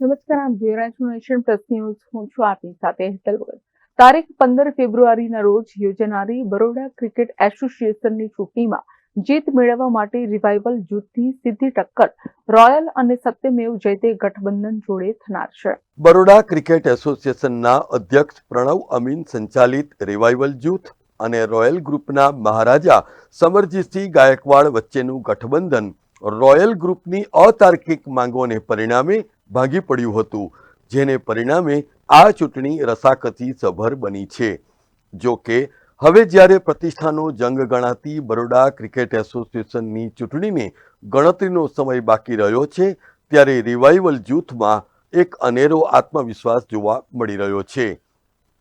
નમસ્કાર, આપ જોઈ રહ્યા છો હું છું આપની સાથે તારીખ પંદર ફેબ્રુઆરીના રોજ યોજાનારી બરોડા ક્રિકેટ એસોસિએશનની ચૂંટણીમાં જીત મેળવવા માટે રિવાઇવલ જૂથની સીધી ટક્કર રોયલ અને સત્યમેવ જયતે ગઠબંધન જોડે થનાર છે. બરોડા ક્રિકેટ એસોસિએશનના અધ્યક્ષ પ્રણવ અમીન સંચાલિત રિવાઇવલ જૂથ અને રોયલ ગ્રુપના મહારાજા સમરજીતસિંહ ગાયકવાડ વચ્ચેનું ગઠબંધન રોયલ ગ્રુપની અતાર્કિક માંગોને પરિણામે ભાંગી પડ્યું હતું, જેને પરિણામે આ ચૂંટણી રસાકસી સભર બની છે. જો કે, હવે જ્યારે પ્રતિષ્ઠાનો જંગ ગણાતી બરોડા ક્રિકેટ એસોસિએશનની ચૂંટણીને ગણતરીનો સમય બાકી રહ્યો છે, ત્યારે રિવાઇવલ જૂથમાં એક અનેરો આત્મવિશ્વાસ જોવા મળી રહ્યો છે.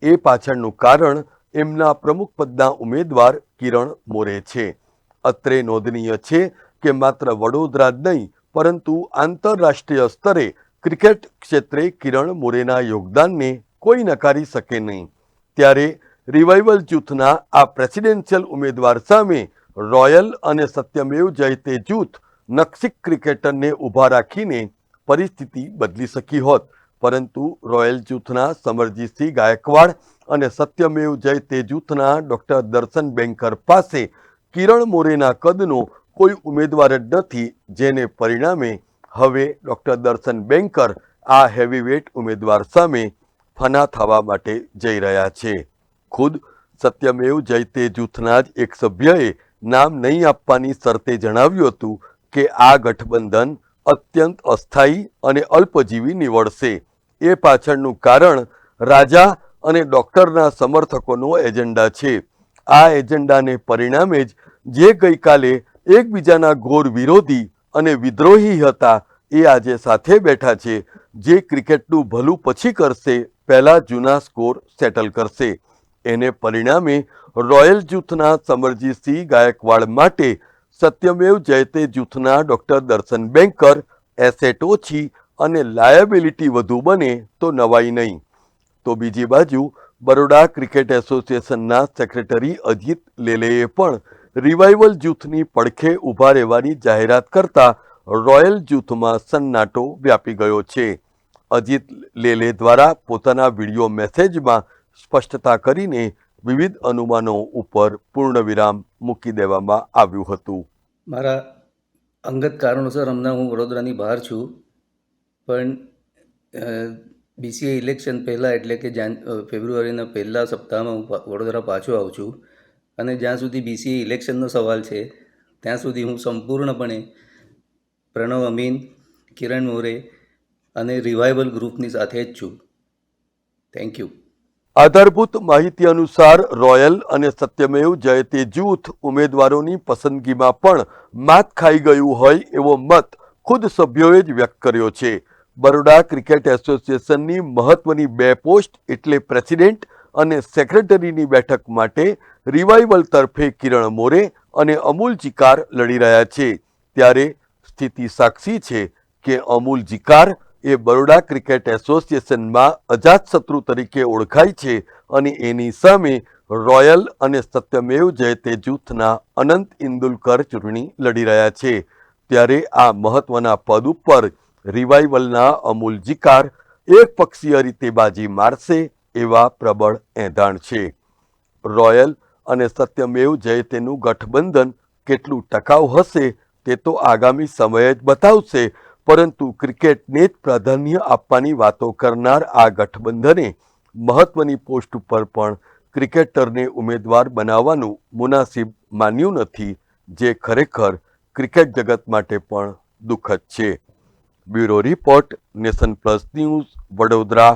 એ પાછળનું કારણ એમના પ્રમુખ પદના ઉમેદવાર કિરણ મોરે છે. અત્રે નોંધનીય છે કે માત્ર વડોદરા જ નહીં, પરંતુ આંતરરાષ્ટ્રીય સ્તરે ક્રિકેટ ક્ષેત્રે કિરણ મોરેના યોગદાનને કોઈ નકારી શકે નહીં. ત્યારે રિવાઇવલ જૂથના આ પ્રેસિડેન્શિયલ ઉમેદવાર સામે રોયલ અને સત્યમેવ જયતે જૂથ નક્ષિક ક્રિકેટરને ઊભા રાખીને પરિસ્થિતિ બદલી શકી હોત. પરંતુ રોયલ જૂથના સમરજીતસિંહ ગાયકવાડ અને સત્યમેવ જયતે જૂથના ડૉક્ટર દર્શન બેંકર પાસે કિરણ મોરેના કદનો કોઈ ઉમેદવાર જ નથી, જેને પરિણામે હવે ડૉક્ટર દર્શન બેન્કર આ હેવીવેટ ઉમેદવાર સામે ફના થવા માટે જઈ રહ્યા છે. ખુદ સત્યમેવ જયતે જૂથના જ એક સભ્યએ નામ નહીં આપવાની શરતે જણાવ્યું હતું કે આ ગઠબંધન અત્યંત અસ્થાયી અને અલ્પજીવી નીવડશે. એ પાછળનું કારણ રાજા અને ડૉક્ટરના સમર્થકોનો એજન્ડા છે. આ એજન્ડાને પરિણામે જ જે ગઈકાલે એકબીજાના ઘોર વિરોધી અને વિદ્રોહી હતા. એ આજે સાથે બેઠા છે. જે ક્રિકેટનું ભલું પછી કરશે, પહેલાં જૂના સ્કોર સેટલ કરશે. એને પરિણામે રોયલ જૂથના સમરજીતસિંહ ગાયકવાડ માટે સત્યમેવ જયતે જૂથના ડૉક્ટર દર્શન બેંકર, એસેટ ઓછી અને લાયબિલિટી વધુ બને તો નવાઈ નહીં. તો બીજી બાજુ બરોડા ક્રિકેટ એસોસિએશનના સેક્રેટરી અજીત લેલેએ પણ રિવાઇવલ જૂથની પડખે ઊભા રહેવાની જાહેરાત કરતા રોયલ જૂથમાં સન્નાટો વ્યાપી ગયો છે. અજીત લેલે દ્વારા પોતાના વીડિયો મેસેજમાં સ્પષ્ટતા કરીને વિવિધ અનુમાનો ઉપર પૂર્ણવિરામ મૂકી દેવામાં આવ્યું હતું. મારા અંગત કારણોસર હમણાં હું વડોદરાની બહાર છું, પણ બીસીએ ઇલેક્શન પહેલાં એટલે કે જાન ફેબ્રુઆરીના પહેલા સપ્તાહમાં હું વડોદરા પાછો આવું છું. અને જ્યાં સુધી બીસીએ ઇલેક્શનનો સવાલ છે, ત્યાં સુધી હું સંપૂર્ણપણે પ્રણવ અમીન, કિરણ મોરે અને રિવાઇવલ ગ્રુપની સાથે જ છું. થેન્ક યુ આધારભૂત માહિતી અનુસાર રોયલ અને સત્યમેવ જયતે જૂથ ઉમેદવારોની પસંદગીમાં પણ માત ખાઈ ગયું હોય એવો મત ખુદ સભ્યોએ જ વ્યક્ત કર્યો છે. બરોડા ક્રિકેટ એસોસિએશનની મહત્વની બે પોસ્ટ એટલે પ્રેસિડેન્ટ અને સેક્રેટરીની બેઠક માટે રિવાઇવલ તરફે કિરણ મોરે અને અમૂલ જીકાર લડી રહ્યા છે. ત્યારે સ્થિતિ સાક્ષી છે કે અમૂલ જીકાર એ બરોડા ક્રિકેટ એસોસિએશનમાં અજાતશત્રુ તરીકે ઓળખાય છે અને એની સામે રોયલ અને સત્યમેવ જયતે જૂથના અનંત ઇન્દુલકર ચૂંટણી લડી રહ્યા છે. ત્યારે આ મહત્વના પદ ઉપર રિવાઇવલના અમૂલ જીકાર એક પક્ષીય રીતે બાજી મારશે એવા પ્રબળ એંધાણ છે. રોયલ અને સત્યમેવ જયતેનું ગઠબંધન કેટલું ટકાઉ હશે તે તો આગામી સમય જ બતાવશે. પરંતુ ક્રિકેટને જ પ્રાધાન્ય આપવાની વાતો કરનાર આ ગઠબંધને મહત્વની પોસ્ટ ઉપર પણ ક્રિકેટરને ઉમેદવાર બનાવવાનું મુનાસિબ માન્યું નથી, જે ખરેખર ક્રિકેટ જગત માટે પણ દુઃખદ છે. Bureau report nation plus news Vadodara.